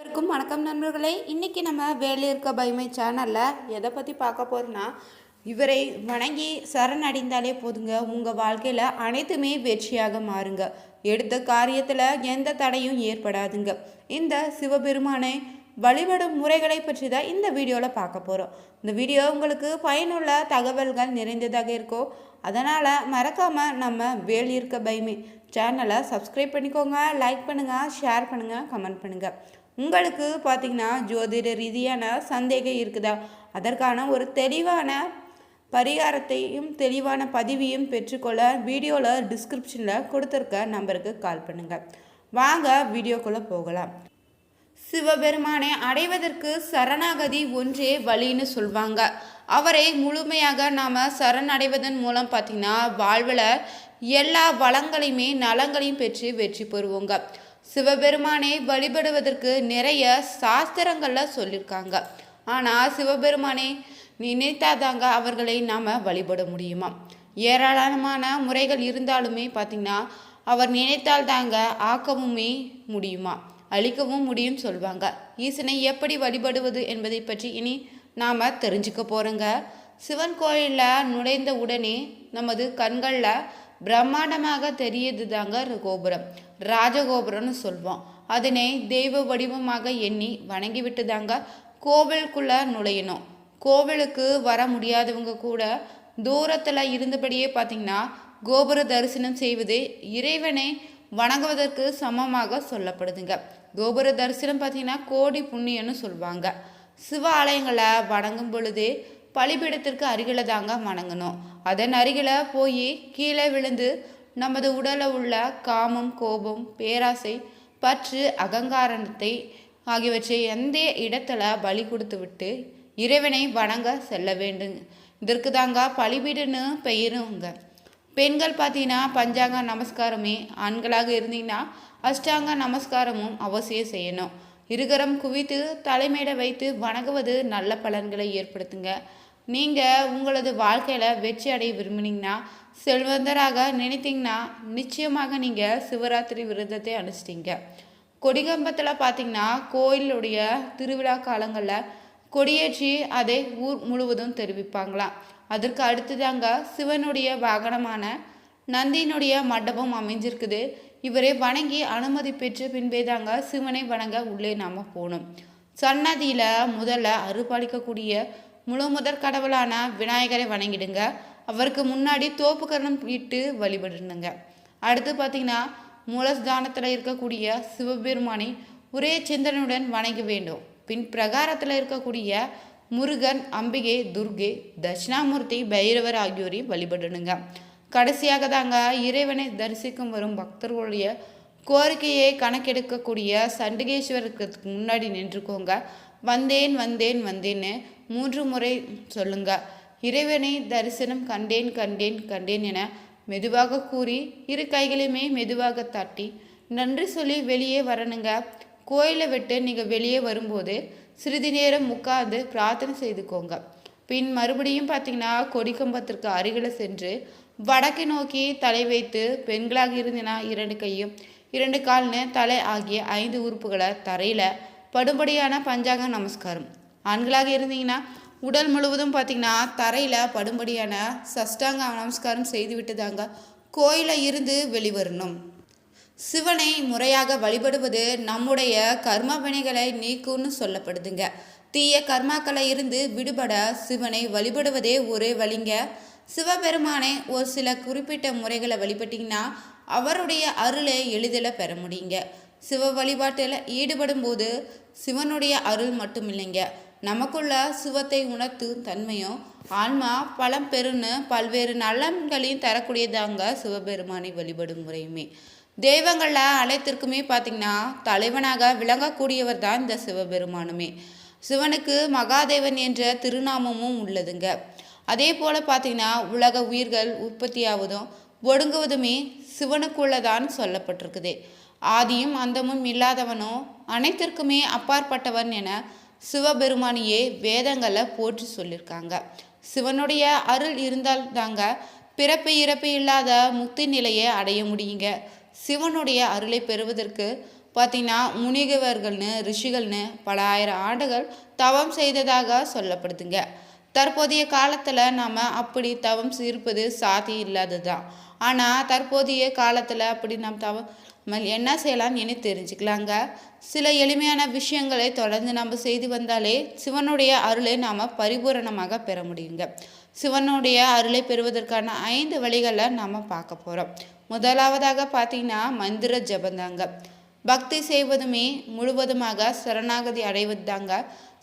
அனைவருக்கும் வணக்கம் நண்பர்களே. இன்றைக்கி நம்ம வேலியிருக்க பைமை சேனலில் எதை பற்றி பார்க்க போகிறோன்னா இவரை வணங்கி சரணடைந்தாலே போதுங்க. உங்கள் வாழ்க்கையில் அனைத்துமே வெற்றியாக மாறுங்க. எடுத்த காரியத்தில் எந்த தடையும் ஏற்படாதுங்க. இந்த சிவபெருமானை வழிபடும் முறைகளை பற்றி தான் இந்த வீடியோவில் பார்க்க போகிறோம் இந்த வீடியோ உங்களுக்கு பயனுள்ள தகவல்கள் நிறைந்ததாக இருக்கும். அதனால் மறக்காமல் நம்ம வேலியிருக்க பைமை சேனலை சப்ஸ்கிரைப் பண்ணிக்கோங்க லைக் பண்ணுங்கள் ஷேர் பண்ணுங்கள் கமெண்ட் பண்ணுங்கள் உங்களுக்கு பார்த்தீங்கன்னா ஜோதிட ரீதியான சந்தேகம் இருக்குதா? அதற்கான ஒரு தெளிவான பரிகாரத்தையும் தெளிவான பதிவையும் பெற்றுக்கொள்ள வீடியோவில் டிஸ்கிரிப்ஷனில் கொடுத்துருக்க நம்பருக்கு கால் பண்ணுங்கள் வாங்க வீடியோக்குள்ளே போகலாம். சிவபெருமானை அடைவதற்கு சரணாகதி ஒன்றே வழின்னு சொல்வாங்க. அவரை முழுமையாக நாம் சரணடைவதன் மூலம் பார்த்திங்கன்னா வாழ்வில் எல்லா வளங்களையுமே நலங்களையும் பெற்று வெற்றி பெறுவோங்க. சிவபெருமானை வழிபடுவதற்கு நிறைய சாஸ்திரங்களில் சொல்லியிருக்காங்க ஆனால் சிவபெருமானை நினைத்தாதாங்க அவர்களை நாம் வழிபட முடியுமா? ஏராளமான முறைகள் இருந்தாலுமே பார்த்திங்கன்னா அவர் நினைத்தால் தாங்க ஆக்கவுமே முடியுமா? அழிக்கவும் முடியும் சொல்லுவாங்க ஈசனை எப்படி வழிபடுவது என்பதை பற்றி இனி நாம் தெரிஞ்சுக்க போகிறோங்க சிவன் கோயிலில் நுழைந்த உடனே நமது கண்களில் பிரம்மாண்டமாக தெரியுது தாங்க கோபுரம். ராஜகோபுரம்னு சொல்வோம். அதனை தெய்வ வடிவமாக எண்ணி வணங்கிவிட்டு தாங்க கோவிலுக்குள்ளே நுழையணும் கோவிலுக்கு வர முடியாதவங்க கூட தூரத்தில் இருந்தபடியே பார்த்திங்கன்னா கோபுர தரிசனம் செய்வது இறைவனை வணங்குவதற்கு சமமாக சொல்லப்படுதுங்க. கோபுர தரிசனம் பார்த்திங்கன்னா கோடி புண்ணியன்னு சொல்லுவாங்க சிவ ஆலயங்களை வணங்கும் பொழுது பலிபீடத்திற்கு அருகில தாங்க வணங்கணும். அதன் அருகில போய் கீழே விழுந்து நமது உடலில் உள்ள காமம் கோபம் பேராசை பற்று அகங்காரத்தை ஆகியவற்றை எந்த இடத்துல பலி கொடுத்து விட்டு இறைவனை வணங்க செல்ல வேண்டும். இதற்கு தாங்க பலிபீடுன்னு பெயருங்க. பெண்கள் பார்த்தீங்கன்னா பஞ்சாங்க நமஸ்காரமே ஆண்களாக இருந்தீங்கன்னா அஷ்டாங்க நமஸ்காரமும் அவசியம் செய்யணும். இருகரம் குவித்து தலைமையிட வைத்து வணங்குவது நல்ல பலன்களை ஏற்படுத்துங்க. நீங்கள் உங்களது வாழ்க்கையில் வெற்றி அடைய விரும்பினீங்கன்னா செல்வந்தராக நினைத்தீங்கன்னா நிச்சயமாக நீங்கள் சிவராத்திரி விரதத்தை அனுச்சிட்டீங்க கொடிகம்பத்தில் பார்த்தீங்கன்னா கோயிலுடைய திருவிழா காலங்களில் கொடியேற்றி அதை ஊர் முழுவதும் தெரிவிப்பாங்களாம். அதற்கு அடுத்ததாங்க சிவனுடைய வாகனமான நந்தியினுடைய மண்டபம் அமைஞ்சிருக்குது. இவரை வணங்கி அனுமதி பெற்று பின்பே தாங்க சிவனை வணங்க உள்ளே நாம் போகணும். சன்னதியில் முதல்ல அருபாலிக்கக்கூடிய முழு முதற் கடவுளான விநாயகரை வணங்கிடுங்க. அவருக்கு முன்னாடி தோப்புக்கரணம் இட்டு வழிபடுங்க. அடுத்து பார்த்தீங்கன்னா மூலஸ்தானத்தில் இருக்கக்கூடிய சிவபெருமானை ஒரே சிந்தனையுடன் வணங்க வேண்டும். பின் பிரகாரத்தில் இருக்கக்கூடிய முருகன் அம்பிகை துர்கை தட்சிணாமூர்த்தி பைரவர் ஆகியோரை வழிபடணுங்க. கடைசியாக தாங்க இறைவனை தரிசிக்கும் வரும் பக்தர்களுடைய கோரிக்கையை கணக்கெடுக்கக்கூடிய சண்டிகேஸ்வருக்கு முன்னாடி நின்றுக்கோங்க. வந்தேன் வந்தேன் வந்தேன்னு மூன்று முறை சொல்லுங்க. இறைவனை தரிசனம் கண்டேன் கண்டேன் கண்டேன் என மெதுவாக கூறி இரு கைகளையுமே மெதுவாக தட்டி நன்றி சொல்லி வெளியே வரணுங்க. கோயிலை விட்டு நீங்கள் வெளியே வரும்போது சிறிது நேரம் உட்கார்ந்து பிரார்த்தனை செய்துக்கோங்க. பின் மறுபடியும் பார்த்தீங்கன்னா கொடிக்கம்பத்திற்கு அருகில் சென்று வடக்கை நோக்கி தலை வைத்து பெண்களாக இருந்தினா இரண்டு கையும் இரண்டு கால்னு தலை ஆகிய ஐந்து உறுப்புகளை தரையில் படும்படியான பஞ்சாங்க நமஸ்காரம். ஆண்களாக இருந்தீங்கன்னா உடல் முழுவதும் பார்த்திங்கன்னா தரையில் படும்படியான சஷ்டாங்க நமஸ்காரம் செய்துவிட்டுதாங்க தாங்க கோயிலில் இருந்து வெளிவரணும். சிவனை முறையாக வழிபடுவது நம்முடைய கர்ம வினைகளை நீக்கும்னு சொல்லப்படுதுங்க. தீய கர்மாக்களை இருந்து விடுபட சிவனை வழிபடுவதே ஒரே வழிங்க. சிவபெருமானை ஒரு சில குறிப்பிட்ட முறைகளை வழிபட்டிங்கன்னா அவருடைய அருளை எளிதில் பெற முடியுங்க. சிவ வழிபாட்டில் ஈடுபடும் போது சிவனுடைய அருள் மட்டும் இல்லைங்க நமக்குள்ள சிவத்தை உணர்த்தும் தன்மையும் ஆன்மா பலம் பெருன்னு பல்வேறு நலன்களையும் தரக்கூடியதாங்க சிவபெருமானை வழிபடும் முறையுமே. தெய்வங்களில் அனைத்திற்குமே பார்த்திங்கன்னா தலைவனாக விளங்கக்கூடியவர் தான் இந்த சிவபெருமானுமே. சிவனுக்கு மகாதேவன் என்ற திருநாமமும் உள்ளதுங்க. அதே போல் பார்த்திங்கன்னா உலக உயிர்கள் உற்பத்தியாவதும் ஒடுங்குவதுமே சிவனுக்குள்ளதான் சொல்லப்பட்டிருக்குது. ஆதியும் அந்தமும் இல்லாதவனோ அனைத்திற்குமே அப்பாற்பட்டவன் என சிவபெருமானியே வேதங்களில் போற்றி சொல்லியிருக்காங்க சிவனுடைய அருள் இருந்தால் தாங்க பிறப்பு இறப்பு இல்லாத முக்தி நிலையை அடைய முடியுங்க. சிவனுடைய அருளை பெறுவதற்கு பார்த்தீங்கன்னா முனிகவர்கள்னு ரிஷிகள்னு பல ஆயிரம் ஆண்டுகள் தவம் செய்ததாக சொல்லப்படுதுங்க. தற்போதைய காலத்தில் நாம் அப்படி தவம் இருப்பது சாத்தியம் இல்லாதது தான் ஆனால் தற்போதைய காலத்தில் அப்படி நாம் தவம் நம்ம என்ன செய்யலாம்னு இனி தெரிஞ்சுக்கலாங்க. சில எளிமையான விஷயங்களை தொடர்ந்து நம்ம செய்து வந்தாலே சிவனுடைய அருளை நாம் பரிபூரணமாக பெற முடியுங்க. சிவனுடைய அருளை பெறுவதற்கான ஐந்து வழிகளை நாம் பார்க்க போகிறோம் முதலாவதாக பார்த்தீங்கன்னா மந்திர ஜபந்தாங்க. பக்தி செய்வதுமே முழுவதுமாக சரணாகதி அடைவது தாங்க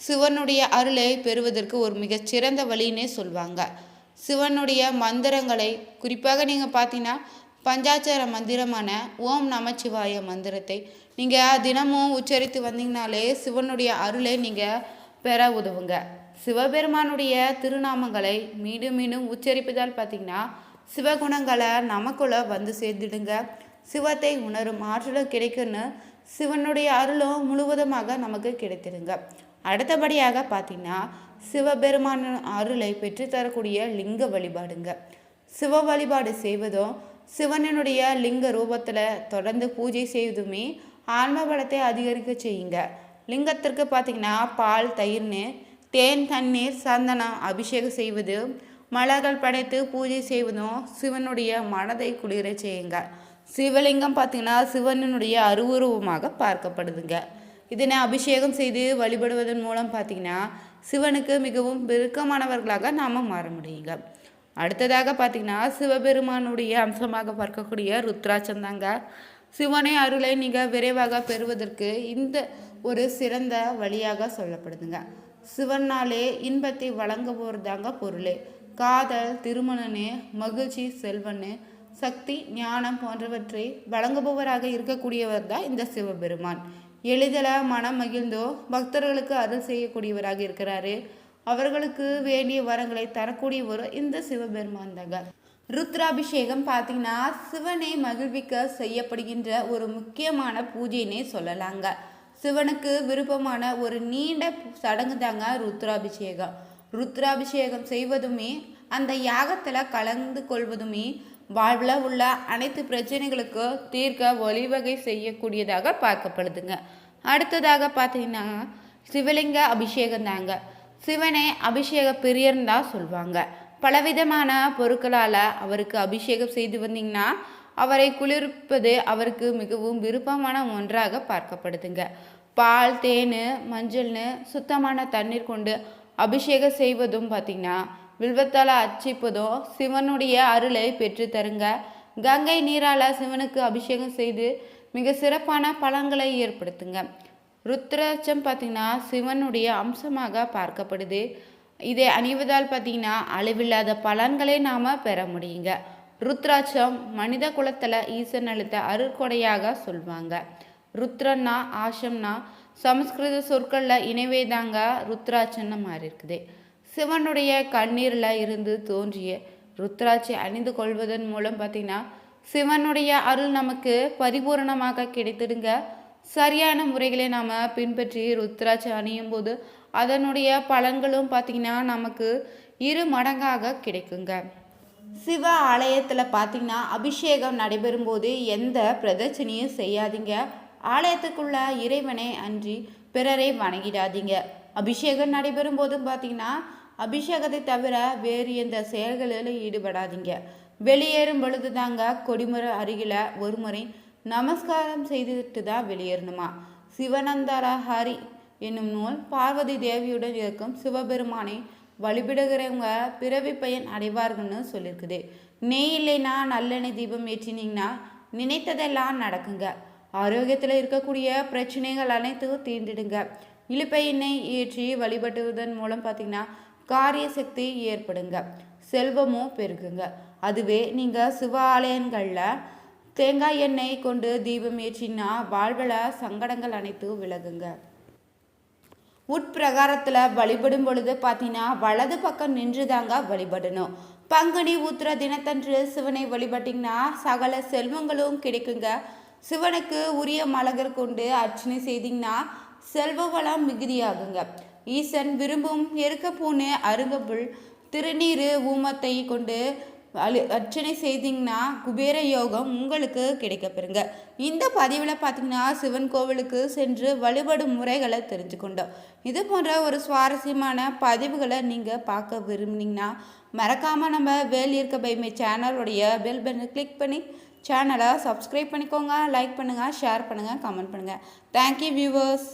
சிவனுடைய அருளை பெறுவதற்கு ஒரு மிகச்சிறந்த வழின்னே சொல்லுவாங்க சிவனுடைய மந்திரங்களை குறிப்பாக நீங்கள் பார்த்தீங்கன்னா பஞ்சாச்சார மந்திரமான ஓம் நமச்சிவாய மந்திரத்தை நீங்கள் தினமும் உச்சரித்து வந்தீங்கனாலே சிவனுடைய அருளை நீங்கள் பெற உதவுங்க. சிவபெருமானுடைய திருநாமங்களை மீண்டும் மீண்டும் உச்சரிப்பதால் பார்த்தீங்கன்னா சிவகுணங்களை நமக்குள்ள வந்து சேர்ந்துடுங்க. சிவத்தை உணரும் ஆற்றலும் கிடைக்குன்னு சிவனுடைய அருளும் முழுவதுமாக நமக்கு கிடைத்திருங்க அடுத்தபடியாக பார்த்தீங்கன்னா சிவபெருமான அருளை பெற்றுத்தரக்கூடிய லிங்க வழிபாடுங்க. சிவ வழிபாடு செய்வதும் சிவனினுடைய லிங்க ரூபத்தில் தொடர்ந்து பூஜை செய்வதுமே ஆன்ம பலத்தை அதிகரிக்க செய்யுங்க. லிங்கத்திற்கு பார்த்தீங்கன்னா பால் தயிர்னு தேன் தண்ணீர் சந்தனம் அபிஷேகம் செய்வது மலர்கள் படைத்து பூஜை செய்வதும் சிவனுடைய மனதை குளிர செய்யுங்க. சிவலிங்கம் பார்த்தீங்கன்னா சிவனுடைய அருவுருவமாக பார்க்கப்படுதுங்க. இதனை அபிஷேகம் செய்து வழிபடுவதன் மூலம் பார்த்தீங்கன்னா சிவனுக்கு மிகவும் விருக்கமானவர்களாக நாம் மாற முடியுங்க. அடுத்ததாக பார்த்தீங்கன்னா சிவபெருமானுடைய அம்சமாக பார்க்கக்கூடிய ருத்ராட்சம் தாங்க சிவனை அருளை நீங்கள் விரைவாக பெறுவதற்கு இந்த ஒரு சிறந்த வழியாக சொல்லப்படுதுங்க. சிவனாலே இன்பத்தை வழங்குவோர் தாங்க பொருளே. காதல் திருமணனு மகிழ்ச்சி செல்வனு சக்தி ஞானம் போன்றவற்றை வழங்குபவராக இருக்கக்கூடியவர் தான் இந்த சிவபெருமான். எளிதில் மனம் மகிழ்ந்தோ பக்தர்களுக்கு அருள் செய்யக்கூடியவராக இருக்கிறாரு. அவர்களுக்கு வேண்டிய வரங்களை தரக்கூடியவர் இந்த சிவபெருமான் தாங்க ருத்ராபிஷேகம் பார்த்தீங்கன்னா சிவனை மகிழ்விக்க செய்யப்படுகின்ற ஒரு முக்கியமான பூஜைன்னே சொல்லலாங்க. சிவனுக்கு விருப்பமான ஒரு நீண்ட சடங்கு தாங்க ருத்ராபிஷேகம். ருத்ராபிஷேகம் செய்வதுமே அந்த யாகத்தில் கலந்து கொள்வதுமே வாழ்வில் உள்ள அனைத்து பிரச்சனைகளுக்கு தீர்க்க வழிவகை செய்யக்கூடியதாக பார்க்கப்படுதுங்க. அடுத்ததாக பார்த்தீங்கன்னா சிவலிங்க அபிஷேகம் தாங்க சிவனை அபிஷேக பிரியர்னு தான் சொல்லுவாங்க பலவிதமான பொருட்களால் அவருக்கு அபிஷேகம் செய்து வந்தீங்கன்னா அவரை குளிர்ப்பது அவருக்கு மிகவும் விருப்பமான ஒன்றாக பார்க்கப்படுதுங்க. பால் தேன் மஞ்சள்னு சுத்தமான தண்ணீர் கொண்டு அபிஷேகம் செய்வதும் பார்த்திங்கன்னா வில்வத்தால் அர்ச்சிப்பதும் சிவனுடைய அருளை பெற்று தருங்க கங்கை நீரால் சிவனுக்கு அபிஷேகம் செய்து மிக சிறப்பான பலன்களை ஏற்படுத்துங்க. ருத்ராட்சம் பார்த்திங்கன்னா சிவனுடைய அம்சமாக பார்க்கப்படுது. இதை அணிவதால் பார்த்திங்கன்னா அளவில்லாத பலன்களை நாம் பெற முடியுங்க. ருத்ராட்சம் மனித குலத்தில் ஈசன் அளித்த அருட்கொடையாக சொல்லுவாங்க ருத்ரன்னா ஆஷம்னா சமஸ்கிருத சொற்களில் இணைவே தாங்க ருத்ராட்சன்னு மாறி இருக்குது சிவனுடைய கண்ணீரில் இருந்து தோன்றிய ருத்ராட்சி அணிந்து கொள்வதன் மூலம் பார்த்திங்கன்னா சிவனுடைய அருள் நமக்கு பரிபூரணமாக கிடைத்திடுங்க. சரியான முறைகளை நாம் பின்பற்றி ருத்ராட்சி அணியும் போது அதனுடைய பலன்களும் பார்த்திங்கன்னா நமக்கு இரு மடங்காக கிடைக்குங்க. சிவ ஆலயத்தில் பார்த்திங்கன்னா அபிஷேகம் நடைபெறும் போது எந்த பிரதட்சணையும் செய்யாதீங்க. ஆலயத்துக்குள்ள இறைவனை அன்றி பிறரை வணங்கிடாதீங்க. அபிஷேகம் நடைபெறும் போதும் பார்த்திங்கன்னா அபிஷேகத்தை தவிர வேறு எந்த செயல்களில் ஈடுபடாதீங்க. வெளியேறும் பொழுது தாங்க கொடிமுறை அருகில் ஒரு முறை நமஸ்காரம் செய்துட்டு தான் வெளியேறணுமா? சிவனந்தார ஹரி என்னும் நூல் பார்வதி தேவியுடன் இருக்கும் சிவபெருமானை வழிபடுகிறவங்க பிறவி பயன் அடைவார்கள்னு சொல்லியிருக்குது நெய் இல்லைன்னா நல்லெண்ணெய் தீபம் ஏற்றினீங்கன்னா நினைத்ததெல்லாம் நடக்குங்க. ஆரோக்கியத்தில் இருக்கக்கூடிய பிரச்சனைகள் அனைத்தும் தீர்ந்துடுங்க. இழுப்பை எண்ணெய் ஏற்றி வழிபட்டுவதன் மூலம் பார்த்திங்கன்னா காரிய சக்தி ஏற்படுங்க. செல்வமும் பெருகுங்க. அதுவே நீங்கள் சிவாலயங்களில் தேங்காய் எண்ணெய் கொண்டு தீபம் ஏற்றினா வாழ்வில் சங்கடங்கள் அனைத்தும் விலகுங்க. உட்பிரகாரத்தில் வழிபடும் பொழுது பார்த்தீங்கன்னா வலது பக்கம் நின்று தாங்க வழிபடணும். பங்குனி ஊத்துற தினத்தன்று சிவனை வழிபட்டிங்கன்னா சகல செல்வங்களும் கிடைக்குங்க. சிவனுக்கு உரிய மலகர் கொண்டு அர்ச்சனை செய்தீங்கன்னா செல்வ வளம் மிகுதியாகுங்க. ஈசன் விரும்பும் எருக்க பூனு அருங்கப்புல் திருநீர் ஊமத்தை கொண்டு அலு அர்ச்சனை செய்தீங்கன்னா குபேர யோகம் உங்களுக்கு கிடைக்கப்பெறுங்க இந்த பதிவில் பார்த்தீங்கன்னா சிவன் கோவிலுக்கு சென்று வழிபடும் முறைகளை தெரிஞ்சுக்கொண்டோம் இது போன்ற ஒரு சுவாரஸ்யமான பதிவுகளை நீங்கள் பார்க்க விரும்புனீங்கன்னா மறக்காமல் நம்ம வேல் இருக்க பைமை சேனலுடைய பெல் பட்டனை கிளிக் பண்ணி சேனலை சப்ஸ்கிரைப் பண்ணிக்கோங்க லைக் பண்ணுங்கள் ஷேர் பண்ணுங்கள் கமெண்ட் பண்ணுங்கள் தேங்க்யூ வியூவர்ஸ்